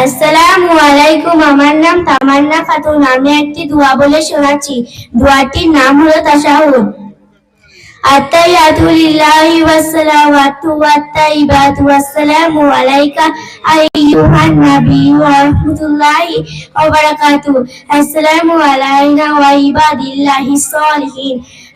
আসসালামু আলাইকুম আমার নাম তামান্না খাতুন আমি একটি দোয়া বলে শোনাচ্ছি। দোয়াটির নাম হলো আলাইকা বারাকাতুহু। আসসালামু ইবাদিল্লাহিস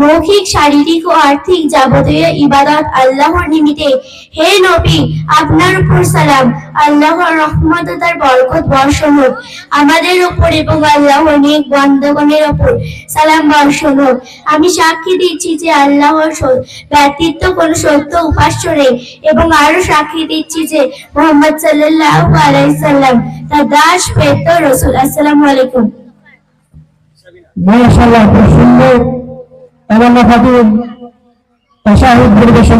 মৌখিক, শারীরিক ও আর্থিক যাবতীয় ইবাদত আল্লাহর নিমিত্তে। হে নবী, আপনার উপর সালাম। আল্লাহর রহমত তার বরকত বর্ষণ হোক আমাদের উপর এবং আল্লাহর নেক বন্ধগণের উপর সালাম বর্ষণ হোক আমি সাক্ষী দিচ্ছি যে আল্লাহর ব্যতীত কোনো সত্য উপাস্য নেই এবং আরও সাক্ষী দিচ্ছি যে মোহাম্মদ সাল্লাল্লাহু আলাইহি সাল্লাম তার দাস পেত রসুল। আসসালামু আলাইকুম। মাশাআল্লাহ সুন্দর। তামান্না খাতুন তাশাহুদ পরিবেশন